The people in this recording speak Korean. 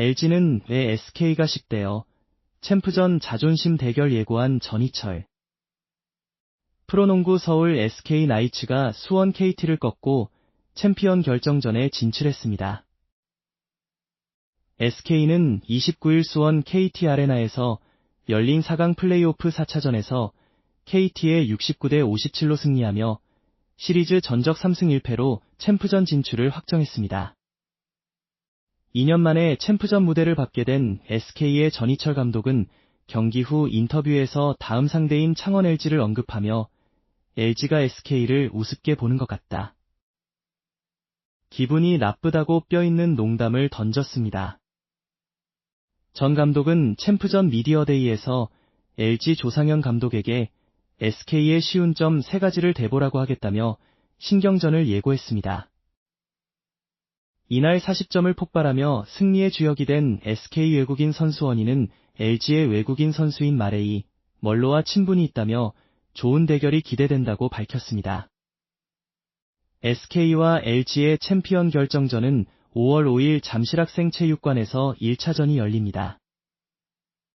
LG는 왜 SK가 식대요? 챔프전 자존심 대결 예고한 전희철. 프로농구 서울 SK 나이츠가 수원 KT를 꺾고 챔피언 결정전에 진출했습니다. SK는 29일 수원 KT 아레나에서 열린 4강 플레이오프 4차전에서 KT의 69대 57로 승리하며 시리즈 전적 3승 1패로 챔프전 진출을 확정했습니다. 2년 만에 챔프전 무대를 밟게 된 SK의 전희철 감독은 경기 후 인터뷰에서 다음 상대인 창원 LG를 언급하며 LG가 SK를 우습게 보는 것 같다. 기분이 나쁘다고 뼈있는 농담을 던졌습니다. 전 감독은 챔프전 미디어데이에서 LG 조상현 감독에게 SK의 쉬운 점 3가지를 대보라고 하겠다며 신경전을 예고했습니다. 이날 40점을 폭발하며 승리의 주역이 된 SK 외국인 선수 원희는 LG의 외국인 선수인 마레이, 멀로와 친분이 있다며 좋은 대결이 기대된다고 밝혔습니다. SK와 LG의 챔피언 결정전은 5월 5일 잠실학생 체육관에서 1차전이 열립니다.